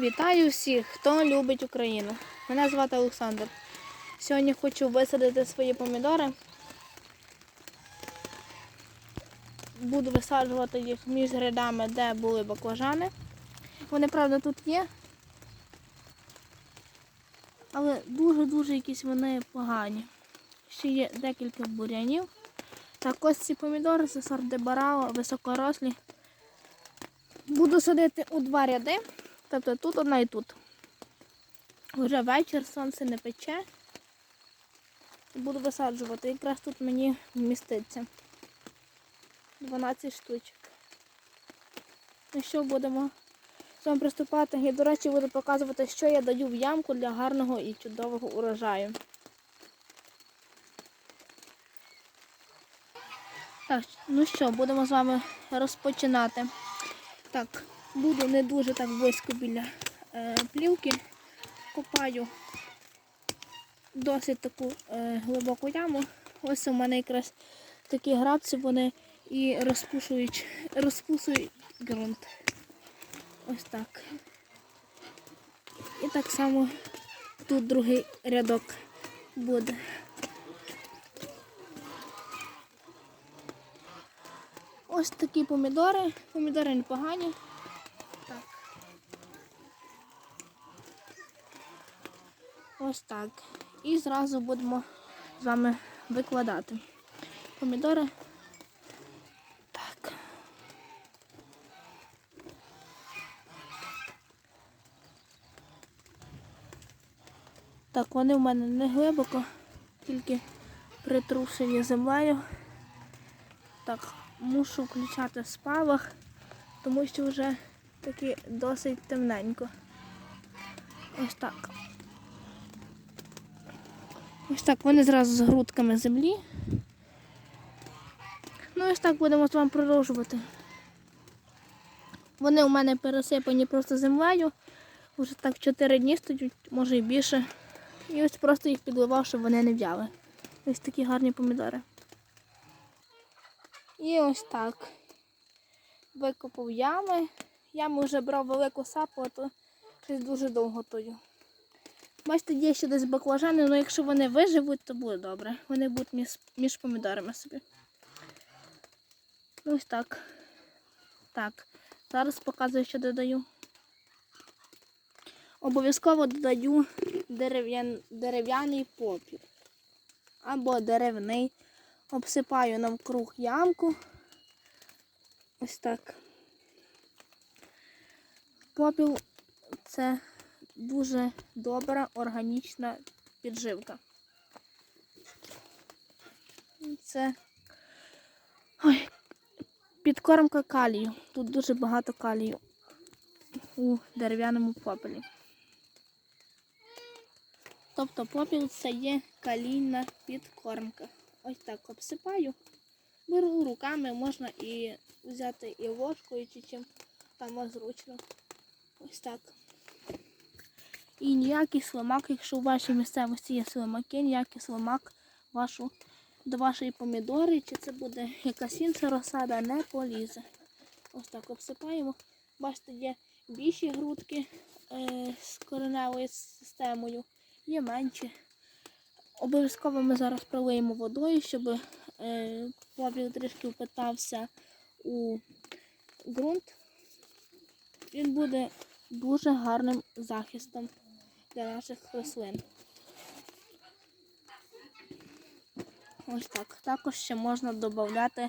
Вітаю всіх, хто любить Україну. Мене звати Олександр. Сьогодні хочу висадити свої помідори. Буду висаджувати їх між рядами, де були баклажани. Вони, правда, тут є. Але дуже-дуже якісь вони погані. Ще є декілька бурянів. Так, ось ці помідори це сорт Дебарао, високорослі. Буду садити у два ряди. Тобто тут одна і тут. Вже вечір, сонце не пече. Буду висаджувати. Якраз тут мені вміститься 12 штучок. Ну що, будемо з вами приступати. І, до речі, буду показувати, що я даю в ямку для гарного і чудового урожаю. Так, ну що, будемо з вами розпочинати. Так, буду не дуже так близько біля е, плівки. Копаю досить таку е, глибоку яму. Ось у мене якраз такі грабці вони і розпушують, розпусують ґрунт. Ось так. І так само тут другий рядок буде. Ось такі помідори. Помідори непогані. Ось так. І зразу будемо з вами викладати помідори. Так. Вони в мене не глибоко, тільки притрушені землею. Так, мушу включати спалах, тому що вже таки досить темненько. Ось так. Ось так, вони зразу з грудками землі. Ну ось так будемо з вами продовжувати. Вони у мене пересипані просто землею. Вже так 4 дні стоять, може і більше. І ось просто їх підливав, щоб вони не в'яли. Ось такі гарні помідори. І ось так. Викопав ями. Ями вже брав велику сапу, а то щось дуже довго тою. Бачите, є ще десь баклажани, але якщо вони виживуть, то буде добре. Вони будуть між, між помідорами собі. Ось так. Так. Зараз показую, що додаю. Обов'язково додаю дерев'ян, дерев'яний попіл. Або деревний. Обсипаю навкруг ямку. Ось так. Попіл це дуже добра органічна підживка. Це Ой, підкормка калію. Тут дуже багато калію у дерев'яному попелі. Тобто попіл це є калійна підкормка. Ось так обсипаю. Беру руками, можна і взяти і ложкою, чи чим там зручно. Ось так. І ніякий слимак, якщо у вашій місцевості є слимаки, ніякий слимак вашу, до вашої помідори, чи це буде якась інша розсада, не полізе. Ось так обсипаємо. Бачите, є більші грудки е, з кореневою системою, є менші. Обов'язково ми зараз пролиємо водою, щоб е, попіл трішки впитався у ґрунт. Він буде дуже гарним захистом для наших рослин. Ось так. Також ще можна додати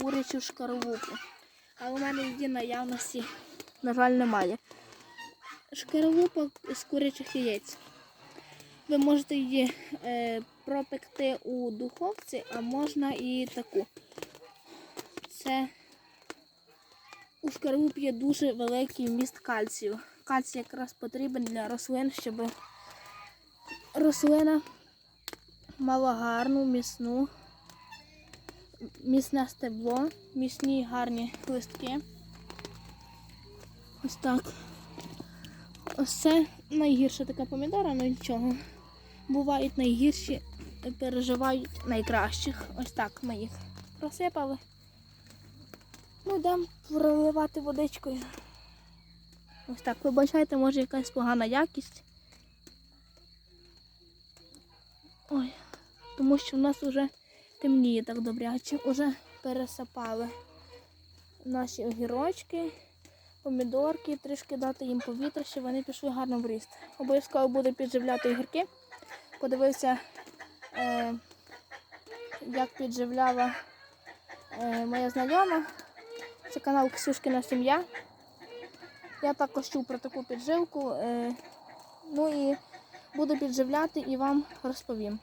курячу шкарлупу. Але у мене її наявності, на жаль, немає. Шкарлупа з курячих яєць. Ви можете її е, пропекти у духовці, а можна і таку. Це у шкарлупі є дуже великий вміст кальцію. Кальцій якраз потрібен для рослин, щоб рослина мала гарну, міцну, міцне стебло, міцні гарні листки. Ось так. Ось це найгірша така помідора, ну нічого. Бувають найгірші, переживають найкращих. Ось так ми їх просипали. Ну, йдемо проливати водичкою. Ось так, вибачайте, може якась погана якість. Ой, тому що в нас вже темніє так добряче. Уже пересапали наші огірочки, помідорки, трішки дати їм повітря, щоб вони пішли гарно в ріст. Обов'язково буду підживляти огірки. Подивився, е, як підживляла е, моя знайома. Це канал Ксюшкина сім'я. Я також чув про таку підживку. Е, ну і буду підживляти і вам розповім.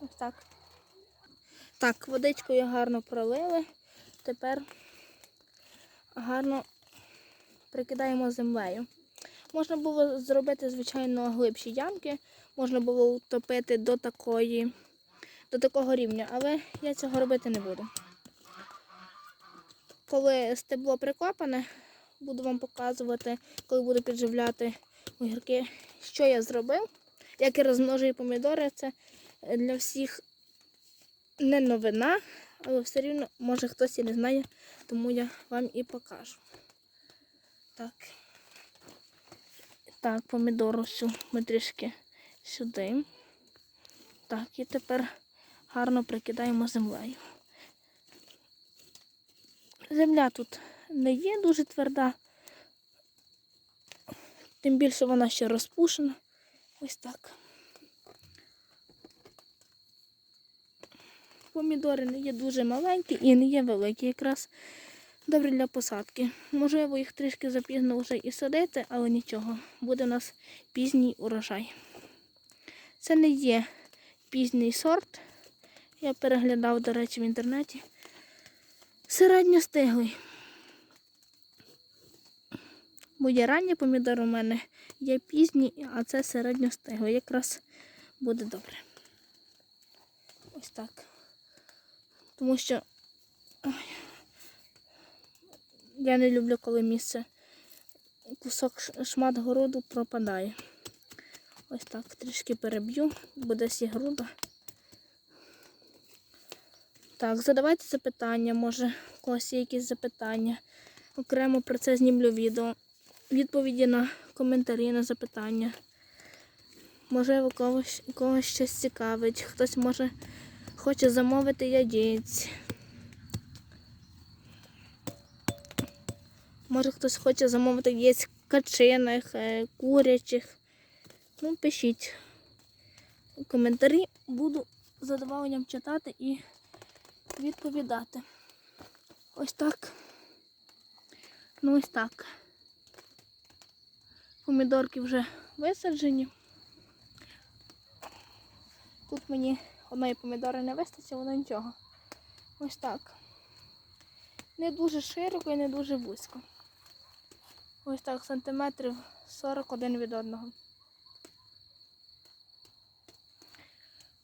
Ось так. Так, водичкою гарно пролили. Тепер гарно прикидаємо землею. Можна було зробити, звичайно, глибші ямки, можна було утопити до такої, до такого рівня, але я цього робити не буду. Коли стебло прикопане, буду вам показувати, коли буду підживляти огірки, що я зробив. Як я розмножую помідори, це для всіх не новина, але все рівно, може хтось і не знає, тому я вам і покажу. Так. Так, помідору всю ми трішки сюди. Так, і тепер гарно прикидаємо землею. Земля тут не є дуже тверда, тим більше вона ще розпушена. Ось так. Помідори не є дуже маленькі і не є великі, якраз добре для посадки. Можливо, їх трішки запізно вже і садити, але нічого, буде у нас пізній урожай. Це не є пізній сорт. Я переглядав, до речі, в інтернеті. Середньостиглий. Бо є ранні помідори у мене, є пізні, а це середньостиглий. Якраз буде добре. Ось так. Тому що ой, я не люблю, коли місце кусок шмат городу пропадає. Ось так трішки переб'ю, буде сі груда. Так, задавайте запитання, може, у когось є якісь запитання. Окремо про це знімлю відео. Відповіді на коментарі на запитання. Можливо, когось, когось щось цікавить. Хтось може хоче замовити яєць. Може хтось хоче замовити яєць качиних, е, курячих. Ну, пишіть у коментарі. Буду з задоволенням читати і відповідати. Ось так. Ну ось так. Помідорки вже висаджені. Тут мені одної помідори не вистачить, воно нічого. Ось так. Не дуже широко і не дуже вузько. Ось так, сантиметрів 41 від одного.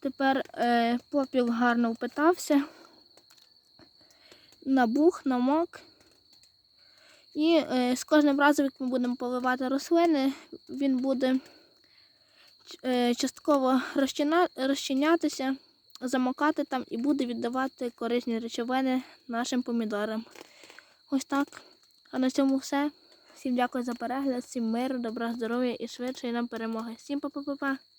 Тепер е, попіл гарно впитався, набух, намок. І е, з кожним разом, як ми будемо поливати рослини, він буде е, частково розчина, розчинятися, замокати там і буде віддавати корисні речовини нашим помідорам. Ось так. А на цьому все. Всім дякую за перегляд, всім миру, добра, здоров'я і швидшої нам перемоги. Всім па-па-па-па!